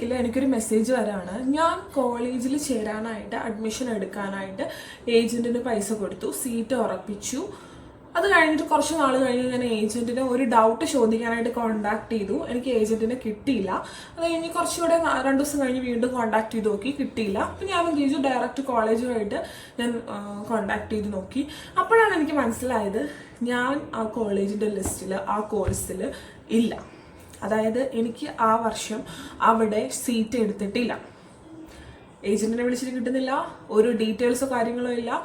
വീക്കിൽ എനിക്കൊരു മെസ്സേജ് വരാണ്. ഞാൻ കോളേജിൽ ചേരാനായിട്ട് അഡ്മിഷൻ എടുക്കാനായിട്ട് ഏജന്റിന് പൈസ കൊടുത്തു. സീറ്റ് ഉറപ്പിച്ചു. അത് കഴിഞ്ഞിട്ട് കുറച്ച് നാൾ കഴിഞ്ഞ് ഞാൻ ഏജന്റിനെ ഒരു ഡൗട്ട് ചോദിക്കാനായിട്ട് കോണ്ടാക്ട് ചെയ്തു. എനിക്ക് ഏജന്റിനെ കിട്ടിയില്ല. അത് കഴിഞ്ഞ് കുറച്ചുകൂടെ രണ്ട് ദിവസം കഴിഞ്ഞ് വീണ്ടും കോണ്ടാക്ട് ചെയ്ത് നോക്കി. കിട്ടിയില്ല. അപ്പം ഞാൻ എന്ത് ചെയ്തു? ഡയറക്റ്റ് കോളേജുമായിട്ട് ഞാൻ കോണ്ടാക്ട് ചെയ്ത് നോക്കി. അപ്പോഴാണ് എനിക്ക് മനസ്സിലായത് ഞാൻ ആ കോളേജിന്റെ ലിസ്റ്റിൽ ആ കോഴ്സിൽ ഇല്ല. അതായത് എനിക്ക് ആ വർഷം അവിടെ സീറ്റ് എടുത്തിട്ടില്ല. ഏജന്റിനെ വിളിച്ചിട്ട് കിട്ടുന്നില്ല ഒരു ഡീറ്റെയിൽസോ കാര്യങ്ങളോ ഇല്ല.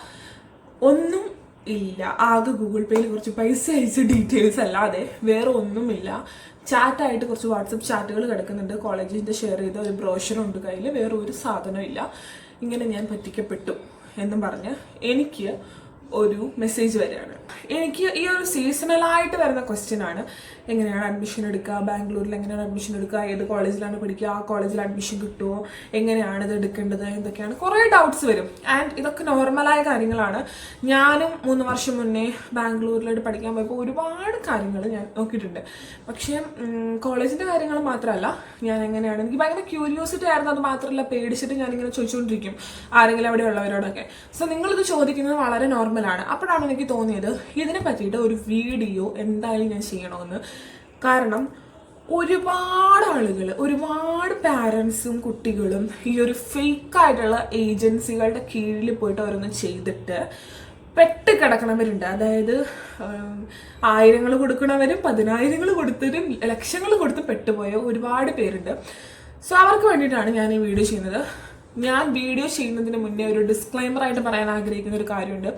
ഒന്നും ഇല്ല. ആകെ ഗൂഗിൾ പേയിൽ കുറച്ച് പൈസ അയച്ച ഡീറ്റെയിൽസ് അല്ലാതെ വേറെ ഒന്നുമില്ല. ചാറ്റായിട്ട് കുറച്ച് വാട്സപ്പ് ചാറ്റുകൾ കിടക്കുന്നുണ്ട്. കോളേജിന്റെ ഷെയർ ചെയ്ത ഒരു ബ്രോഷർ ഉണ്ട് കയ്യിൽ വേറെ ഒരു സാധനവും ഇല്ല. ഇങ്ങനെ ഞാൻ പറ്റിക്കപ്പെട്ടു എന്നും പറഞ്ഞ് എനിക്ക് ഒരു മെസ്സേജ് വരികയാണ്. എനിക്ക് ഈ ഒരു സീസണലായിട്ട് വരുന്ന ക്വസ്റ്റ്യൻ ആണ്. എങ്ങനെയാണ് അഡ്മിഷൻ എടുക്കുക ബാംഗ്ലൂരിൽ എങ്ങനെയാണ് അഡ്മിഷൻ എടുക്കുക ഏത് കോളേജിലാണ് പഠിക്കുക ആ കോളേജിൽ അഡ്മിഷൻ കിട്ടുമോ എങ്ങനെയാണ് ഇത് എടുക്കേണ്ടത് എന്തൊക്കെയാണ് കുറേ ഡൗട്ട്സ് വരും. ആൻഡ് ഇതൊക്കെ നോർമലായ കാര്യങ്ങളാണ്. ഞാനും മൂന്ന് വർഷം മുന്നേ ബാംഗ്ലൂരിലോട്ട് പഠിക്കാൻ പോയപ്പോൾ ഒരുപാട് കാര്യങ്ങൾ ഞാൻ നോക്കിയിട്ടുണ്ട്. പക്ഷേ കോളേജിന്റെ കാര്യങ്ങൾ മാത്രമല്ല ഞാൻ എങ്ങനെയാണ് എനിക്ക് ഭയങ്കര ക്യൂരിയോസിറ്റി ആയിരുന്നു. അത് മാത്രമല്ല പേടിച്ചിട്ട് ഞാനിങ്ങനെ ചോദിച്ചുകൊണ്ടിരിക്കും ആരെങ്കിലും അവിടെ ഉള്ളവരോടൊക്കെ. സോ നിങ്ങളിത് ചോദിക്കുന്നത് വളരെ നോർമലാണ് അപ്പോഴാണ് എനിക്ക് തോന്നിയത് ഇതിനെ പറ്റിയിട്ട് ഒരു വീഡിയോ എന്തായാലും ഞാൻ ചെയ്യണമെന്ന്. കാരണം ഒരുപാട് ആളുകൾ ഒരുപാട് പാരൻസും കുട്ടികളും ഈ ഒരു ഫേക്കായിട്ടുള്ള ഏജൻസികളുടെ കീഴിൽ പോയിട്ട് ഓരോന്ന് ചെയ്തിട്ട് പെട്ട് കിടക്കണവരുണ്ട്. അതായത് ആയിരങ്ങൾ കൊടുക്കണവരും പതിനായിരങ്ങൾ കൊടുത്തവരും ലക്ഷങ്ങൾ കൊടുത്ത് പെട്ടുപോയ ഒരുപാട് പേരുണ്ട്. സോ അവർക്ക് വേണ്ടിയിട്ടാണ് ഞാൻ ഈ വീഡിയോ ചെയ്യുന്നത്. ഞാൻ വീഡിയോ ചെയ്യുന്നതിന് മുന്നേ ഒരു ഡിസ്ക്ലൈമറായിട്ട് പറയാൻ ആഗ്രഹിക്കുന്ന ഒരു കാര്യമുണ്ട്.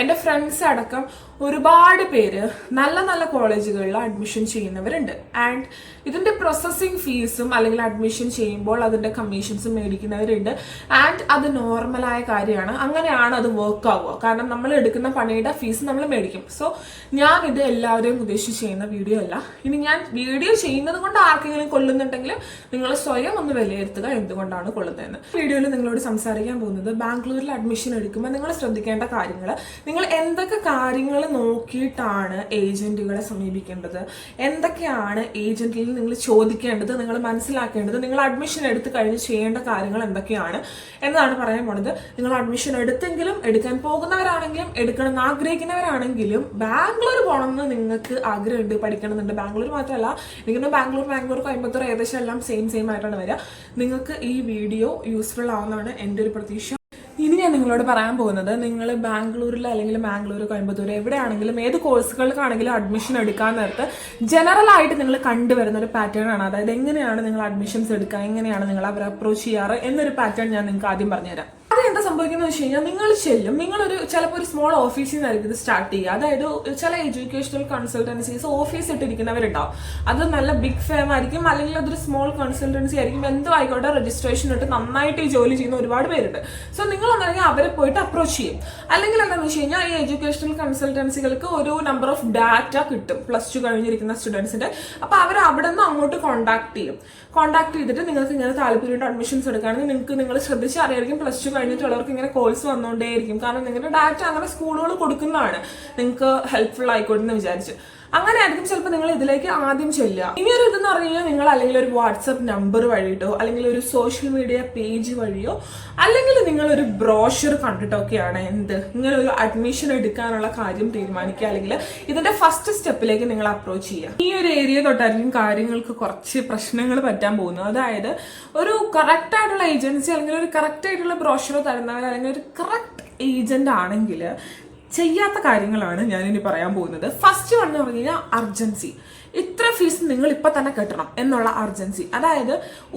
എന്റെ ഫ്രണ്ട്സ് അടക്കം ഒരുപാട് പേര് നല്ല നല്ല കോളേജുകളിൽ അഡ്മിഷൻ ചെയ്യുന്നവരുണ്ട്. ആൻഡ് ഇതിന്റെ പ്രോസസ്സിങ് ഫീസും അല്ലെങ്കിൽ അഡ്മിഷൻ ചെയ്യുമ്പോൾ അതിന്റെ കമ്മീഷൻസും മേടിക്കുന്നവരുണ്ട്. ആൻഡ് അത് നോർമലായ കാര്യമാണ്. അങ്ങനെയാണ് അത് വർക്ക് ആവുക. കാരണം നമ്മൾ എടുക്കുന്ന പണിയുടെ ഫീസ് നമ്മൾ മേടിക്കും. സോ ഞാൻ ഇത് എല്ലാവരെയും ഉദ്ദേശിച്ച് ചെയ്യുന്ന വീഡിയോ അല്ല. ഇനി ഞാൻ വീഡിയോ ചെയ്യുന്നത് കൊണ്ട് ആർക്കെങ്കിലും കൊള്ളുന്നുണ്ടെങ്കിൽ നിങ്ങൾ സ്വയം ഒന്ന് വിലയിരുത്തുക എന്തുകൊണ്ടാണ് കൊള്ളുന്നതെന്ന്. വീഡിയോയിൽ നിങ്ങളോട് സംസാരിക്കാൻ പോകുന്നത് ബാംഗ്ലൂരിൽ അഡ്മിഷൻ എടുക്കുമ്പോൾ നിങ്ങൾ ശ്രദ്ധിക്കേണ്ട കാര്യങ്ങൾ നിങ്ങൾ എന്തൊക്കെ കാര്യങ്ങൾ നോക്കിയിട്ടാണ് ഏജന്റുകളെ സമീപിക്കേണ്ടത്? എന്തൊക്കെയാണ് ഏജന്റിൽ നിങ്ങൾ ചോദിക്കേണ്ടത്? നിങ്ങൾ മനസ്സിലാക്കേണ്ടത്? നിങ്ങൾ അഡ്മിഷൻ എടുത്ത് കഴിഞ്ഞ് ചെയ്യേണ്ട കാര്യങ്ങൾ എന്തൊക്കെയാണ് എന്നതാണ് പറയാൻ പോണത്. നിങ്ങൾ അഡ്മിഷൻ എടുത്തെങ്കിലും എടുക്കാൻ പോകുന്നവരാണെങ്കിലും എടുക്കണം എന്ന് ആഗ്രഹിക്കുന്നവരാണെങ്കിലും ബാംഗ്ലൂർ പോകണമെന്ന് നിങ്ങൾക്ക് ആഗ്രഹമുണ്ട് പഠിക്കണമെന്നുണ്ട്. ബാംഗ്ലൂർ മാത്രമല്ല എനിക്കൊന്ന് ബാംഗ്ലൂർ ബാംഗ്ലൂർ കോയമ്പത്തൂർ ഏകദേശം എല്ലാം സെയിം സെയിം ആയിട്ടാണ് വരിക. നിങ്ങൾക്ക് ഈ വീഡിയോ യൂസ്ഫുൾ ആവുന്നതാണ് എന്റെ ഒരു പ്രതീക്ഷ. ഇനി ഞാൻ നിങ്ങളോട് പറയാൻ പോകുന്നത് നിങ്ങൾ ബാംഗ്ലൂരിൽ അല്ലെങ്കിൽ ബാംഗ്ലൂർ കോയമ്പത്തൂർ എവിടെയാണെങ്കിലും ഏത് കോഴ്സുകൾക്കാണെങ്കിലും അഡ്മിഷൻ എടുക്കാൻ നേരത്ത് ജനറൽ ആയിട്ട് നിങ്ങൾ കണ്ടുവരുന്ന ഒരു പാറ്റേൺ ആണ്. അതായത് എങ്ങനെയാണ് നിങ്ങൾ അഡ്മിഷൻസ് എടുക്കുക എങ്ങനെയാണ് നിങ്ങൾ അവരെ അപ്രോച്ച് ചെയ്യാറ് എന്നൊരു പാറ്റേൺ ഞാൻ നിങ്ങൾക്ക് ആദ്യം പറഞ്ഞുതരാം. എന്താ സംഭവിക്കുന്നത് വെച്ച് കഴിഞ്ഞാൽ നിങ്ങൾ ചെല്ലും. നിങ്ങളൊരു ചിലപ്പോൾ ഒരു സ്മോൾ ഓഫീസിൽ നിന്നായിരിക്കും ഇത് സ്റ്റാർട്ട് ചെയ്യുക. അതായത് ചില എഡ്യൂക്കേഷണൽ കൺസൾട്ടൻസീസ് ഓഫീസ് ഇട്ടിരിക്കുന്നവരുണ്ടാവും. അത് നല്ല ബിഗ് ഫേം ആയിരിക്കും അല്ലെങ്കിൽ അതൊരു സ്മോൾ കൺസൾട്ടൻസി ആയിരിക്കും. എന്തോ ആയിക്കോട്ടെ രജിസ്ട്രേഷൻ ഇട്ട് നന്നായിട്ട് ഈ ജോലി ചെയ്യുന്ന ഒരുപാട് പേരുണ്ട്. സോ നിങ്ങൾ എന്താണെങ്കിൽ അവരെ പോയിട്ട് അപ്രോച്ച് ചെയ്യും. അല്ലെങ്കിൽ എന്താണെന്ന് വെച്ച് കഴിഞ്ഞാൽ ഈ എഡ്യൂക്കേഷണൽ കൺസൾട്ടൻസികൾക്ക് ഒരു നമ്പർ ഓഫ് ഡാറ്റ കിട്ടും. പ്ലസ് ടു കഴിഞ്ഞിരിക്കുന്ന സ്റ്റുഡൻസിന്റെ അപ്പോൾ അവർ അവിടെ നിന്ന് അങ്ങോട്ട് കോൺടാക്ട് ചെയ്യും. കോൺടാക്ട് ചെയ്തിട്ട് നിങ്ങൾക്ക് ഇങ്ങനെ താല്പര്യമുണ്ട് അഡ്മിഷൻസ് എടുക്കുകയാണെങ്കിൽ നിങ്ങൾക്ക് നിങ്ങൾ ശ്രദ്ധിച്ച് അറിയായിരിക്കും. പ്ലസ് ടു കഴിഞ്ഞിട്ടുള്ളവർക്ക് ഇങ്ങനെ കോഴ്സ് വന്നുകൊണ്ടേയിരിക്കും കാരണം നിങ്ങളുടെ ഡാറ്റ അങ്ങനെ സ്കൂളുകൾ കൊടുക്കുന്നതാണ്. നിങ്ങൾക്ക് ഹെൽപ്ഫുൾ ആയിക്കോട്ടെ എന്ന് വിചാരിച്ച്. അങ്ങനെ ആയിരിക്കും ചിലപ്പോൾ നിങ്ങൾ ഇതിലേക്ക് ആദ്യം ചെല്ലുക. ഇനി ഒരു ഇതെന്ന് പറഞ്ഞു കഴിഞ്ഞാൽ നിങ്ങൾ അല്ലെങ്കിൽ ഒരു വാട്സപ്പ് നമ്പർ വഴിയിട്ടോ അല്ലെങ്കിൽ ഒരു സോഷ്യൽ മീഡിയ പേജ് വഴിയോ അല്ലെങ്കിൽ നിങ്ങൾ ഒരു ബ്രോഷർ കണ്ടിട്ടൊക്കെയാണ് എന്ത്? ഇങ്ങനെ ഒരു അഡ്മിഷൻ എടുക്കാനുള്ള കാര്യം തീരുമാനിക്കുക അല്ലെങ്കിൽ ഇതിന്റെ ഫസ്റ്റ് സ്റ്റെപ്പിലേക്ക് നിങ്ങൾ അപ്രോച്ച് ചെയ്യുക. ഈ ഒരു ഏരിയ തൊട്ടായിരിക്കും കാര്യങ്ങൾക്ക് കുറച്ച് പ്രശ്നങ്ങൾ പറ്റാൻ പോകുന്നത്. അതായത് ഒരു കറക്റ്റ് ആയിട്ടുള്ള ഏജൻസി അല്ലെങ്കിൽ ഒരു കറക്റ്റ് ആയിട്ടുള്ള ബ്രോഷറോ തരുന്നവർ അല്ലെങ്കിൽ ഒരു കറക്റ്റ് ഏജന്റ് ആണെങ്കിൽ ചെയ്യാത്ത കാര്യങ്ങളാണ് ഞാനിനി പറയാൻ പോകുന്നത്. ഫസ്റ്റ് വൺ എന്ന് പറഞ്ഞു കഴിഞ്ഞാൽ അർജൻസി ഇത്ര ഫീസ് നിങ്ങൾ ഇപ്പൊ തന്നെ കെട്ടണം എന്നുള്ള അർജൻസി അതായത്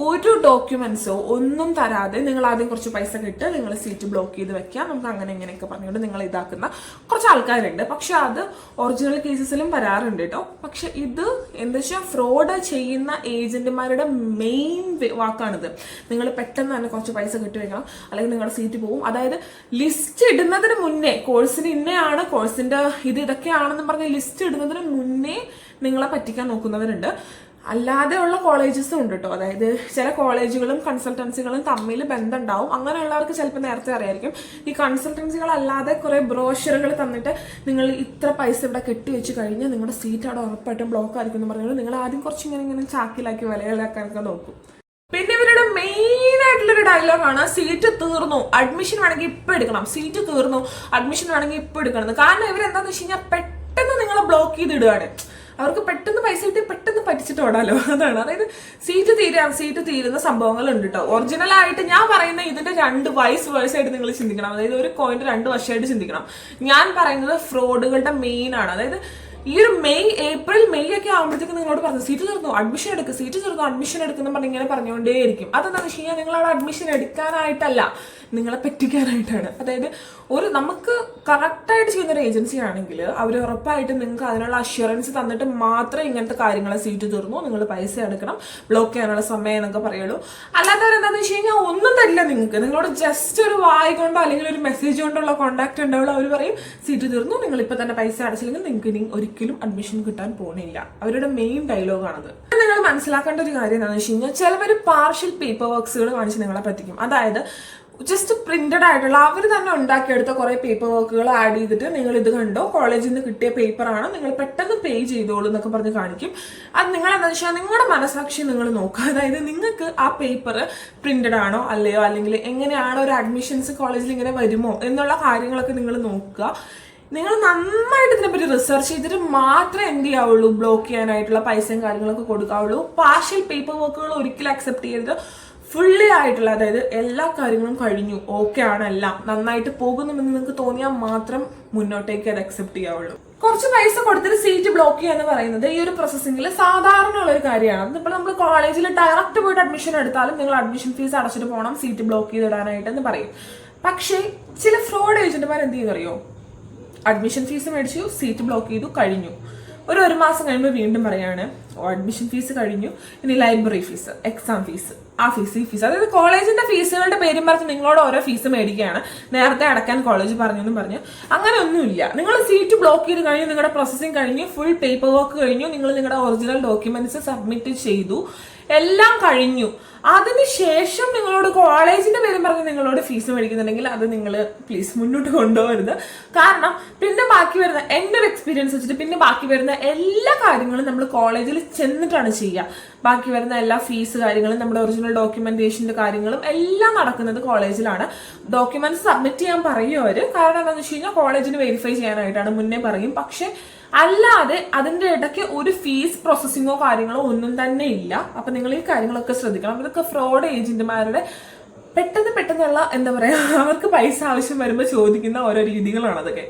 ഒരു ഡോക്യുമെന്റ്സോ ഒന്നും തരാതെ നിങ്ങൾ ആദ്യം കുറച്ച് പൈസ കിട്ട് നിങ്ങൾ സീറ്റ് ബ്ലോക്ക് ചെയ്ത് വെക്കാം നമുക്ക് അങ്ങനെ ഇങ്ങനെയൊക്കെ പറഞ്ഞുകൊണ്ട് നിങ്ങൾ ഇതാക്കുന്ന കുറച്ച് ആൾക്കാരുണ്ട്. പക്ഷെ അത് ഒറിജിനൽ കേസസിലും വരാറുണ്ട് കേട്ടോ പക്ഷെ ഇത് എന്താ വെച്ചാൽ ഫ്രോഡ് ചെയ്യുന്ന ഏജന്റുമാരുടെ മെയിൻ വാക്കാണിത്. നിങ്ങൾ പെട്ടെന്ന് തന്നെ കുറച്ച് പൈസ കിട്ടി വെക്കണം. അല്ലെങ്കിൽ നിങ്ങളുടെ സീറ്റ് പോകും അതായത് ലിസ്റ്റ് ഇടുന്നതിന് മുന്നേ കോഴ്സിന് ഇന്നയാണ് കോഴ്സിന്റെ ഇത് ഇതൊക്കെയാണെന്ന് പറഞ്ഞ് ലിസ്റ്റ് ഇടുന്നതിന് മുന്നേ നിങ്ങളെ പറ്റിക്കാൻ നോക്കുന്നവരുണ്ട്. അല്ലാതെയുള്ള കോളേജസും ഉണ്ട് കേട്ടോ അതായത് ചില കോളേജുകളും കൺസൾട്ടൻസികളും തമ്മിൽ ബന്ധമുണ്ടാവും അങ്ങനെയുള്ളവർക്ക് ചിലപ്പോൾ നേരത്തെ അറിയായിരിക്കും. ഈ കൺസൾട്ടൻസികൾ അല്ലാതെ കുറെ ബ്രോഷറുകൾ തന്നിട്ട് നിങ്ങൾ ഇത്ര പൈസ ഇവിടെ കെട്ടി വെച്ച് കഴിഞ്ഞാൽ നിങ്ങളുടെ സീറ്റ് അവിടെ ഉറപ്പായിട്ടും ബ്ലോക്ക് ആയിരിക്കും എന്ന് പറഞ്ഞാൽ നിങ്ങൾ ആദ്യം കുറച്ച് ഇങ്ങനെ ഇങ്ങനെ ചാക്കിലാക്കി വിലകളാക്കാനൊക്കെ നോക്കും. പിന്നെ ഇവരുടെ മെയിൻ ആയിട്ടുള്ളൊരു ഡയലോഗാണ് സീറ്റ് തീർന്നു. അഡ്മിഷൻ വേണമെങ്കിൽ ഇപ്പൊ എടുക്കണം. സീറ്റ് തീർന്നു. അഡ്മിഷൻ വേണമെങ്കിൽ ഇപ്പൊ എടുക്കണം. കാരണം ഇവരെന്താന്ന് വെച്ച് കഴിഞ്ഞാൽ പെട്ടെന്ന് നിങ്ങളെ ബ്ലോക്ക് ചെയ്തിടുകയാണ് അവർക്ക് പെട്ടെന്ന് പൈസ കിട്ടി പെട്ടെന്ന് പറ്റിച്ചിട്ട് ഓടാലോ. അതാണ്. അതായത് സീറ്റ് തീരാ സീറ്റ് തീരുന്ന സംഭവങ്ങളുണ്ട് കേട്ടോ ഒറിജിനൽ ആയിട്ട് ഞാൻ പറയുന്ന ഇതിന്റെ രണ്ട് വൈസ് വയസ്സ് ആയിട്ട് നിങ്ങൾ ചിന്തിക്കണം. അതായത് ഒരു കോയിന്റ് രണ്ട് വർഷമായിട്ട് ചിന്തിക്കണം. ഞാൻ പറയുന്നത് ഫ്രോഡുകളുടെ മെയിൻ ആണ്. അതായത് ഈ ഒരു മെയ് ഏപ്രിൽ മെയ് ഒക്കെ ആകുമ്പോഴത്തേക്ക് നിങ്ങളോട് പറഞ്ഞു സീറ്റ് തീർന്നു? അഡ്മിഷൻ എടുക്കുക സീറ്റ് തീർന്നു? അഡ്മിഷൻ എടുക്കുന്ന പറഞ്ഞ് ഇങ്ങനെ പറഞ്ഞുകൊണ്ടേയിരിക്കും. അതെന്താണെന്ന് വെച്ച് കഴിഞ്ഞാൽ നിങ്ങൾ അവിടെ അഡ്മിഷൻ എടുക്കാനായിട്ടല്ല. നിങ്ങളെ പറ്റിക്കാനായിട്ടാണ്. അതായത് ഒരു നമുക്ക് കറക്റ്റായിട്ട് ചെയ്യുന്ന ഒരു ഏജൻസി ആണെങ്കിൽ അവർ ഉറപ്പായിട്ട് നിങ്ങൾക്ക് അതിനുള്ള അഷ്വറൻസ് തന്നിട്ട് മാത്രമേ ഇങ്ങനത്തെ കാര്യങ്ങളെ സീറ്റ് തീർന്നു. നിങ്ങൾ പൈസ എടുക്കണം ബ്ലോക്ക് ചെയ്യാനുള്ള സമയം എന്നൊക്കെ പറയുള്ളൂ. അല്ലാത്തവർ എന്താണെന്ന് വെച്ച് കഴിഞ്ഞാൽ ഒന്നും തരില്ല നിങ്ങൾക്ക്. നിങ്ങളോട് ജസ്റ്റ് ഒരു വായി കൊണ്ടോ അല്ലെങ്കിൽ ഒരു മെസ്സേജ് കൊണ്ടുള്ള കോൺടാക്ട് ഉണ്ടാവുള്ളൂ. അവർ പറയും സീറ്റ് തീർന്നു. നിങ്ങൾ ഇപ്പൊ തന്നെ പൈസ അടച്ചില്ലെങ്കിൽ നിങ്ങൾക്ക് ഇനി ഒരിക്കലും അഡ്മിഷൻ കിട്ടാൻ പോണില്ല. അവരുടെ മെയിൻ ഡയലോഗാണത് നിങ്ങൾ മനസ്സിലാക്കേണ്ട ഒരു കാര്യം എന്താണെന്ന് വെച്ച് കഴിഞ്ഞാൽ ചിലവർ പാർഷ്യൽ പേപ്പർ വർക്ക്സുകൾ കാണിച്ച് നിങ്ങളെ പറ്റിക്കും. അതായത് ജസ്റ്റ് പ്രിന്റഡ് ആയിട്ടുള്ള അവർ തന്നെ ഉണ്ടാക്കിയെടുത്ത കുറെ പേപ്പർ വർക്കുകൾ ആഡ് ചെയ്തിട്ട് നിങ്ങൾ ഇത് കണ്ടോ? കോളേജിൽ നിന്ന് കിട്ടിയ പേപ്പറാണ് നിങ്ങൾ പെട്ടെന്ന് പേ ചെയ്തോളൂ എന്നൊക്കെ പറഞ്ഞ് കാണിക്കും. അത് നിങ്ങൾ എന്താ വെച്ചാൽ നിങ്ങളുടെ മനസാക്ഷി നിങ്ങൾ നോക്കുക. അതായത് നിങ്ങൾക്ക് ആ പേപ്പർ പ്രിന്റഡ് ആണോ? അല്ലയോ? അല്ലെങ്കിൽ എങ്ങനെയാണോ ഒരു അഡ്മിഷൻസ് കോളേജിൽ ഇങ്ങനെ വരുമോ? എന്നുള്ള കാര്യങ്ങളൊക്കെ നിങ്ങൾ നോക്കുക. നിങ്ങൾ നന്നായിട്ട് ഇതിനെപ്പറ്റി റിസർച്ച് ചെയ്തിട്ട് മാത്രമേ എന്ത് ചെയ്യാവുള്ളൂ? ബ്ലോക്ക് ചെയ്യാനായിട്ടുള്ള പൈസയും കാര്യങ്ങളൊക്കെ കൊടുക്കാവുള്ളൂ. പാർഷ്യൽ പേപ്പർ വർക്കുകൾ ഒരിക്കലും അക്സെപ്റ്റ് ചെയ്തിട്ട് ഫുള്ളി ആയിട്ടുള്ള അതായത് എല്ലാ കാര്യങ്ങളും കഴിഞ്ഞു ഓക്കെ ആണ് എല്ലാം. നന്നായിട്ട് പോകുന്നുണ്ടെന്ന് നിങ്ങൾക്ക് തോന്നിയാൽ മാത്രം മുന്നോട്ടേക്ക് അത് അക്സെപ്റ്റ് ചെയ്യാവുള്ളൂ. കുറച്ച് പൈസ കൊടുത്തിട്ട് സീറ്റ് ബ്ലോക്ക് ചെയ്യുക എന്ന് പറയുന്നത് ഈ ഒരു പ്രോസസ്സിംഗിൽ സാധാരണ ഉള്ള ഒരു കാര്യമാണ്. അതിപ്പോൾ നമ്മൾ കോളേജിൽ ഡയറക്റ്റ് പോയിട്ട് അഡ്മിഷൻ എടുത്താലും നിങ്ങൾ അഡ്മിഷൻ ഫീസ് അടച്ചിട്ട് പോകണം സീറ്റ് ബ്ലോക്ക് ചെയ്തിടാനായിട്ട് എന്ന് പറയും. പക്ഷേ ചില ഫ്രോഡ് ഏജന്റുമാർ എന്ത് ചെയ്യുന്നറിയോ? അഡ്മിഷൻ ഫീസ് മേടിച്ചു സീറ്റ് ബ്ലോക്ക് ചെയ്തു കഴിഞ്ഞു. ഒരു ഒരു മാസം കഴിയുമ്പോൾ വീണ്ടും പറയാണ് അഡ്മിഷൻ ഫീസ് കഴിഞ്ഞു. ഇനി ലൈബ്രറി ഫീസ് എക്സാം ഫീസ് ആ ഫീസ് ഈ ഫീസ് അതായത് കോളേജിന്റെ ഫീസുകളുടെ പേരും പറഞ്ഞ് നിങ്ങളോട് ഓരോ ഫീസ് മേടിക്കുകയാണ്. നേരത്തെ അടക്കാൻ കോളേജ് പറഞ്ഞു എന്നും പറഞ്ഞ്. അങ്ങനെ ഒന്നുമില്ല. നിങ്ങൾ സീറ്റ് ബ്ലോക്ക് ചെയ്ത് കഴിഞ്ഞു നിങ്ങളുടെ പ്രോസസ്സിംഗ് കഴിഞ്ഞു ഫുൾ പേപ്പർ വർക്ക് കഴിഞ്ഞു നിങ്ങൾ നിങ്ങളുടെ ഒറിജിനൽ ഡോക്യുമെന്റ്സ് സബ്മിറ്റ് ചെയ്തു. എല്ലാം കഴിഞ്ഞു. അതിനുശേഷം നിങ്ങളോട് കോളേജിന്റെ പേരും പറഞ്ഞ് നിങ്ങളോട് ഫീസ് മേടിക്കുന്നുണ്ടെങ്കിൽ അത് നിങ്ങൾ പ്ലീസ് മുന്നോട്ട് കൊണ്ടുപോകരുത്. കാരണം പിന്നെ ബാക്കി വരുന്ന എന്റെ ഒരു എക്സ്പീരിയൻസ് വെച്ചിട്ട് പിന്നെ ബാക്കി വരുന്ന എല്ലാ കാര്യങ്ങളും നമ്മൾ കോളേജിൽ ചെന്നിട്ടാണ് ചെയ്യുക. ബാക്കി വരുന്ന എല്ലാ ഫീസ് കാര്യങ്ങളും നമ്മുടെ ഒറിജിനൽ ഡോക്യുമെന്റേഷന്റെ കാര്യങ്ങളും എല്ലാം നടക്കുന്നത് കോളേജിലാണ് ഡോക്യുമെന്റ്സ് സബ്മിറ്റ് ചെയ്യാൻ പറയും അവർ കാരണം എന്താണെന്ന് വെച്ച് കഴിഞ്ഞാൽ കോളേജിന് വെരിഫൈ ചെയ്യാനായിട്ടാണ് മുന്നേ പറയും. പക്ഷെ അല്ലാതെ അതിന്റെ ഇടയ്ക്ക് ഒരു ഫീസ് പ്രോസസ്സിങ്ങോ കാര്യങ്ങളോ ഒന്നും തന്നെ ഇല്ല. അപ്പൊ നിങ്ങൾ ഈ കാര്യങ്ങളൊക്കെ ശ്രദ്ധിക്കണം. ഇതൊക്കെ ഫ്രോഡ് ഏജന്റുമാരുടെ പെട്ടെന്ന് പെട്ടെന്നുള്ള എന്താ പറയാ അവർക്ക് പൈസ ആവശ്യം വരുമ്പോൾ ചോദിക്കുന്ന ഓരോ രീതികളാണ് അതൊക്കെ.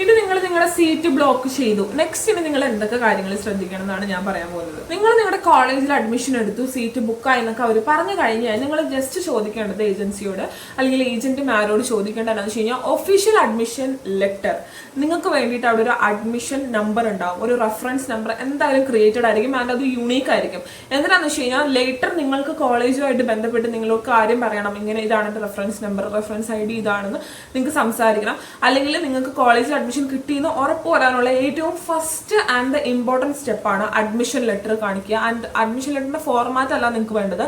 ഇനി നിങ്ങൾ നിങ്ങളുടെ സീറ്റ് ബ്ലോക്ക് ചെയ്തു. നെക്സ്റ്റ് ഇനി നിങ്ങൾ എന്തൊക്കെ കാര്യങ്ങൾ ശ്രദ്ധിക്കണം എന്നാണ് ഞാൻ പറയാൻ പോകുന്നത്. നിങ്ങൾ നിങ്ങളുടെ കോളേജിൽ അഡ്മിഷൻ എടുത്തു സീറ്റ് ബുക്കായി എന്നൊക്കെ അവർ പറഞ്ഞു കഴിഞ്ഞാൽ നിങ്ങൾ ജസ്റ്റ് ചോദിക്കേണ്ടത് ഏജൻസിയോട് അല്ലെങ്കിൽ ഏജന്റുമാരോട് ചോദിക്കേണ്ടത് എന്താണെന്ന് വെച്ച് കഴിഞ്ഞാൽ ഒഫീഷ്യൽ അഡ്മിഷൻ ലെറ്റർ നിങ്ങൾക്ക് വേണ്ടിയിട്ട് അവിടെ ഒരു അഡ്മിഷൻ നമ്പർ ഉണ്ടാവും. ഒരു റെഫറൻസ് നമ്പർ എന്തായാലും ക്രിയേറ്റഡ് ആയിരിക്കും. ആൻഡ് അത് യുണീക്ക് ആയിരിക്കും. എന്തിനാന്ന് വെച്ച് കഴിഞ്ഞാൽ ലേറ്റർ നിങ്ങൾക്ക് കോളേജുമായിട്ട് ബന്ധപ്പെട്ട് നിങ്ങളോട് കാര്യം പറയണം. ഇങ്ങനെ ഇതാണ് reference number reference I D ഇതാണെന്ന് നിങ്ങൾക്ക് സംസാരിക്കണം. അല്ലെങ്കിൽ നിങ്ങൾക്ക് കോളേജിൽ അഡ്മിഷൻ കിട്ടിയെന്ന് ഉറപ്പ് വരാനുള്ള ഏറ്റവും ഫസ്റ്റ് ആൻഡ് ദ ഇമ്പോർട്ടന്റ് സ്റ്റെപ്പാണ് അഡ്മിഷൻ ലെറ്റർ കാണിക്കുക. ആൻഡ് അഡ്മിഷൻ ലെറ്ററിന്റെ ഫോർമാറ്റ് അല്ല നിങ്ങൾക്ക് വേണ്ടത്.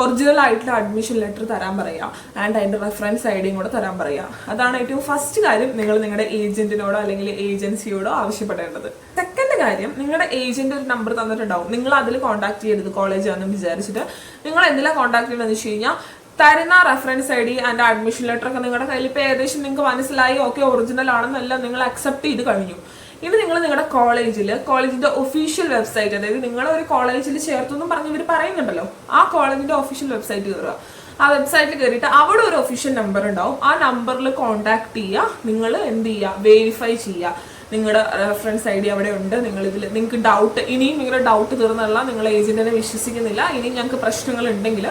ഒറിജിനൽ ആയിട്ടുള്ള അഡ്മിഷൻ ലെറ്റർ തരാൻ പറയുക. ആൻഡ് അതിന്റെ റെഫറൻസ് ഐ ഡിയും കൂടെ തരാൻ പറയുക. അതാണ് ഏറ്റവും ഫസ്റ്റ് കാര്യം നിങ്ങൾ നിങ്ങളുടെ ഏജന്റിനോടോ അല്ലെങ്കിൽ ഏജൻസിയോടോ ആവശ്യപ്പെടേണ്ടത്. സെക്കൻഡ് കാര്യം നിങ്ങളുടെ ഏജന്റ് ഒരു നമ്പർ തന്നിട്ടുണ്ടാവും. നിങ്ങൾ അതിൽ കോൺടാക്ട് ചെയ്യരുത്. കോളേജ് ആണെന്ന് വിചാരിച്ചിട്ട്. നിങ്ങൾ എന്തിനാണ് കോൺടാക്ട് ചെയ്യണമെന്ന് വെച്ച് കഴിഞ്ഞാൽ തരുന്ന reference I D and admission letter ഒക്കെ നിങ്ങളുടെ കയ്യിൽ ഇപ്പോൾ ഏകദേശം നിങ്ങൾക്ക് മനസ്സിലായി ഓക്കെ ഒറിജിനൽ ആണെന്നല്ല നിങ്ങൾ അക്സെപ്റ്റ് ചെയ്ത് കഴിഞ്ഞു. ഇനി നിങ്ങൾ നിങ്ങളുടെ കോളേജിൽ കോളേജിന്റെ ഒഫീഷ്യൽ വെബ്സൈറ്റ് അതായത് നിങ്ങൾ ഒരു കോളേജിൽ ചേർത്തു എന്നും പറഞ്ഞ് ഇവർ പറയുന്നുണ്ടല്ലോ ആ കോളേജിന്റെ ഒഫീഷ്യൽ വെബ്സൈറ്റ് കയറുക ആ വെബ്സൈറ്റിൽ കയറിയിട്ട് അവിടെ ഒരു ഒഫീഷ്യൽ നമ്പർ ഉണ്ടാവും. ആ നമ്പറിൽ കോൺടാക്ട് ചെയ്യുക നിങ്ങൾ എന്ത് ചെയ്യുക വെരിഫൈ ചെയ്യുക നിങ്ങളുടെ റെഫറൻസ് ഐ ഡി അവിടെ ഉണ്ട് നിങ്ങൾ ഇതിൽ നിങ്ങൾക്ക് ഡൗട്ട് ഇനിയും നിങ്ങളുടെ ഡൗട്ട് തീർന്നല്ല നിങ്ങൾ ഏജന്റിനെ വിശ്വസിക്കുന്നില്ല ഇനിയും ഞങ്ങൾക്ക് പ്രശ്നങ്ങൾ ഉണ്ടെങ്കിൽ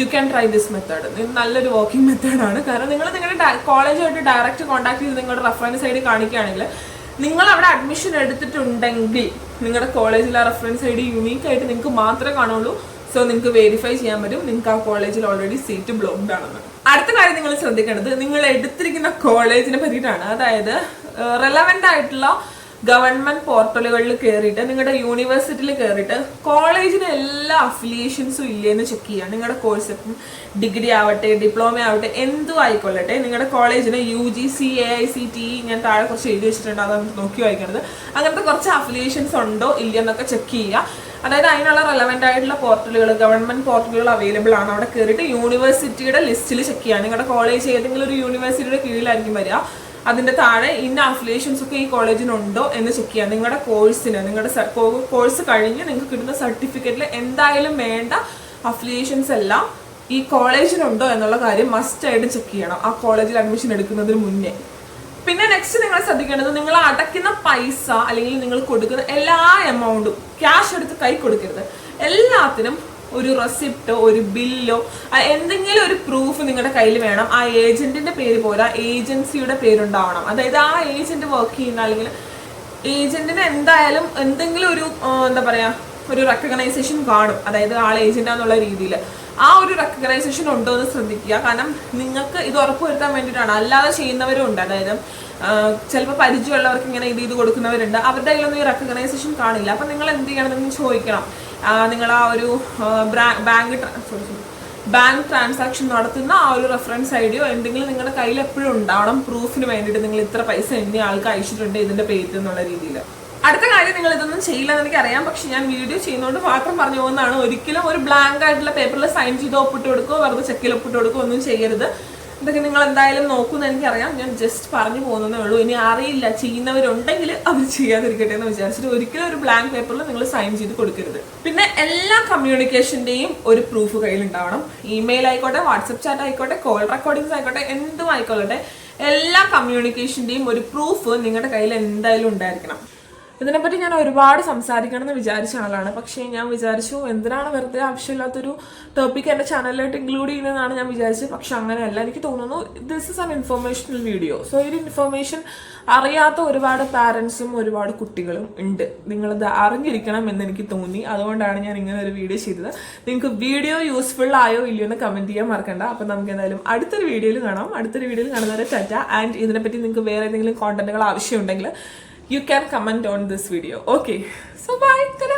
you can try this method നല്ലൊരു വർക്കിംഗ് മെത്തേഡാണ് കാരണം നിങ്ങൾ നിങ്ങളുടെ കോളേജുമായിട്ട് ഡയറക്റ്റ് കോൺടാക്ട് ചെയ്ത് നിങ്ങളുടെ റെഫറൻസ് ഐ ഡി കാണിക്കുകയാണെങ്കിൽ നിങ്ങൾ അവിടെ അഡ്മിഷൻ എടുത്തിട്ടുണ്ടെങ്കിൽ നിങ്ങളുടെ കോളേജിലെ റെഫറൻസ് ഐ ഡി യുണീക്ക് ആയിട്ട് നിങ്ങൾക്ക് മാത്രമേ കാണുള്ളൂ. സോ നിങ്ങൾക്ക് വെരിഫൈ ചെയ്യാൻ പറ്റും. നിങ്ങൾക്ക് ആ കോളേജിൽ ഓൾറെഡി സീറ്റ് ബ്ലോക്ക്ഡ് ആണെന്ന്. അടുത്ത കാര്യം നിങ്ങൾ ശ്രദ്ധിക്കേണ്ടത് നിങ്ങൾ എടുത്തിരിക്കുന്ന കോളേജിനെ പറ്റിയിട്ടാണ്. അതായത് റെലവെന്റ് ആയിട്ടുള്ള ഗവൺമെന്റ് പോർട്ടലുകളിൽ കയറിയിട്ട് നിങ്ങളുടെ യൂണിവേഴ്സിറ്റിയിൽ കയറിയിട്ട് കോളേജിന് എല്ലാ അഫിലിയേഷൻസും ഇല്ലേന്ന് ചെക്ക് ചെയ്യുക നിങ്ങളുടെ കോഴ്സ് ഡിഗ്രി ആവട്ടെ ഡിപ്ലോമ ആവട്ടെ എന്തും ആയിക്കൊള്ളട്ടെ. നിങ്ങളുടെ കോളേജിന് U G C A I C T ഇങ്ങനെ താഴെ കുറച്ച് എഴുതി വെച്ചിട്ടുണ്ട്. അതാണ് നോക്കി വായിക്കണത്. അങ്ങനത്തെ കുറച്ച് അഫിലിയേഷൻസ് ഉണ്ടോ ഇല്ലയെന്നൊക്കെ ചെക്ക് ചെയ്യുക അതായത് അതിനുള്ള റെലവെന്റ് ആയിട്ടുള്ള പോർട്ടലുകൾ ഗവൺമെന്റ് പോർട്ടലുകൾ അവൈലബിൾ ആണ്. അവിടെ കയറിയിട്ട് യൂണിവേഴ്സിറ്റിയുടെ ലിസ്റ്റിൽ ചെക്ക് ചെയ്യുക നിങ്ങളുടെ കോളേജ് ഏതെങ്കിലും ഒരു യൂണിവേഴ്സിറ്റിയുടെ കീഴിലായിരിക്കും വരിക. അതിന്റെ താഴെ ഇന്ന അഫിലിയേഷൻസ് ഒക്കെ ഈ കോളേജിനുണ്ടോ എന്ന് ചെക്ക് ചെയ്യാം. നിങ്ങളുടെ കോഴ്സിന് നിങ്ങളുടെ കോഴ്സ് കഴിഞ്ഞ് നിങ്ങൾക്ക് കിട്ടുന്ന സർട്ടിഫിക്കറ്റിൽ എന്തായാലും വേണ്ട അഫിലിയേഷൻസ് എല്ലാം ഈ കോളേജിനുണ്ടോ എന്നുള്ള കാര്യം മസ്റ്റ് ആയിട്ട് ചെക്ക് ചെയ്യണം. ആ കോളേജിൽ അഡ്മിഷൻ എടുക്കുന്നതിന് മുന്നേ. പിന്നെ നെക്സ്റ്റ് നിങ്ങൾ ശ്രദ്ധിക്കേണ്ടത് നിങ്ങൾ അടയ്ക്കുന്ന പൈസ അല്ലെങ്കിൽ നിങ്ങൾ കൊടുക്കുന്ന എല്ലാ എമൗണ്ടും ക്യാഷ് എടുത്ത് കൈ കൊടുക്കരുത്. എല്ലാത്തിനും ഒരു റെസിപ്റ്റോ ഒരു ബില്ലോ എന്തെങ്കിലും ഒരു പ്രൂഫ് നിങ്ങളുടെ കയ്യിൽ വേണം. ആ ഏജന്റിന്റെ പേര് പോലെ ഏജൻസിയുടെ പേരുണ്ടാവണം. അതായത് ആ ഏജന്റ് വർക്ക് ചെയ്യുന്ന അല്ലെങ്കിൽ ഏജന്റിന് എന്തായാലും എന്തെങ്കിലും ഒരു എന്താ പറയാ ഒരു റെക്കഗ്നൈസേഷൻ കാണും. അതായത് ആൾ ഏജന്റാന്നുള്ള രീതിയിൽ ആ ഒരു റെക്കഗ്നൈസേഷൻ ഉണ്ടോ എന്ന് ശ്രദ്ധിക്കുക. കാരണം നിങ്ങൾക്ക് ഇത് ഉറപ്പുവരുത്താൻ വേണ്ടിയിട്ടാണ്. അല്ലാതെ ചെയ്യുന്നവരും ഉണ്ട്. അതായത് ചിലപ്പോൾ പരിചയമുള്ളവർക്ക് ഇങ്ങനെ ഇത് ഇത് കൊടുക്കുന്നവരുണ്ട്. അവരുടെ കയ്യിലൊന്നും ഈ റെക്കഗ്നൈസേഷൻ കാണില്ല. അപ്പം നിങ്ങൾ എന്ത് ചെയ്യണം? നിങ്ങൾ ചോദിക്കണം. നിങ്ങൾ ആ ഒരു ബാങ്ക് ബാങ്ക് ട്രാൻസാക്ഷൻ നടത്തുന്ന ആ ഒരു റെഫറൻസ് ഐ ഡിയോ എന്തെങ്കിലും നിങ്ങളുടെ കയ്യിൽ എപ്പോഴും ഉണ്ടാവണം. പ്രൂഫിന് വേണ്ടിയിട്ട് നിങ്ങൾ ഇത്ര പൈസ എണ്ണി ആൾക്ക് അയച്ചിട്ടുണ്ട് ഇതിന്റെ പേര് എന്നുള്ള രീതിയിൽ. അടുത്ത കാര്യം നിങ്ങൾ ഇതൊന്നും ചെയ്യില്ല എന്ന് എനിക്കറിയാം പക്ഷെ ഞാൻ വീഡിയോ ചെയ്യുന്നതുകൊണ്ട് മാത്രം പറഞ്ഞു പോകുന്നതാണ്. ഒരിക്കലും ഒരു ബ്ലാങ്ക് ആയിട്ടുള്ള പേപ്പറിൽ സൈൻ ചെയ്ത് ഒപ്പിട്ട് കൊടുക്കുകയോ വെറുതെ ചെക്കിൽ ഒപ്പിട്ട് കൊടുക്കുകയോ ഒന്നും ചെയ്യരുത്. ഇതൊക്കെ നിങ്ങൾ എന്തായാലും നോക്കുമെന്ന് എനിക്കറിയാം. ഞാൻ ജസ്റ്റ് പറഞ്ഞു പോകുന്നതേ ഉള്ളൂ. ഇനി അറിയില്ല ചെയ്യുന്നവരുണ്ടെങ്കിൽ അവർ ചെയ്യാതിരിക്കട്ടെ എന്ന് വിചാരിച്ചിട്ട് ഒരിക്കലും ഒരു ബ്ലാങ്ക് പേപ്പറിൽ നിങ്ങൾ സൈൻ ചെയ്ത് കൊടുക്കരുത്. പിന്നെ എല്ലാ കമ്മ്യൂണിക്കേഷന്റെയും ഒരു പ്രൂഫ് കയ്യിലുണ്ടാവണം. ഇമെയിൽ ആയിക്കോട്ടെ വാട്സപ്പ് ചാറ്റ് ആയിക്കോട്ടെ കോൾ റെക്കോർഡിങ്സ് ആയിക്കോട്ടെ എന്തും ആയിക്കോട്ടെ എല്ലാ കമ്മ്യൂണിക്കേഷന്റെയും ഒരു പ്രൂഫ് നിങ്ങളുടെ കയ്യിൽ എന്തായാലും ഉണ്ടായിരിക്കണം. ഇതിനെപ്പറ്റി ഞാൻ ഒരുപാട് സംസാരിക്കണം എന്ന് വിചാരിച്ച ആളാണ്. പക്ഷേ ഞാൻ വിചാരിച്ചു എന്തിനാണ് വെറുതെ ആവശ്യമില്ലാത്തൊരു ടോപ്പിക് എന്റെ ചാനലിലോട്ട് ഇൻക്ലൂഡ് ചെയ്യുന്നതെന്നാണ് ഞാൻ വിചാരിച്ചത്. പക്ഷെ അങ്ങനെയല്ല. എനിക്ക് തോന്നുന്നു this is an informational video so ഈ ഇൻഫർമേഷൻ അറിയാത്ത ഒരുപാട് പാരൻസും ഒരുപാട് കുട്ടികളും ഉണ്ട്. നിങ്ങളത് അറിഞ്ഞിരിക്കണം എന്ന് എനിക്ക് തോന്നി. അതുകൊണ്ടാണ് ഞാൻ ഇങ്ങനെ ഒരു വീഡിയോ ചെയ്തത്. നിങ്ങൾക്ക് വീഡിയോ യൂസ്ഫുൾ ആയോ ഇല്ലയോ എന്ന് കമന്റ് ചെയ്യാൻ മറക്കണ്ട. അപ്പം നമുക്ക് എന്തായാലും അടുത്തൊരു വീഡിയോയിൽ കാണാം. അടുത്തൊരു വീഡിയോയിൽ കാണുന്നവരെ ടാറ്റ ആൻഡ് ഇതിനെപ്പറ്റി നിങ്ങൾക്ക് വേറെ എന്തെങ്കിലും കോണ്ടന്റുകൾ ആവശ്യമുണ്ടെങ്കിൽ you can comment on this video. Okay. So bye!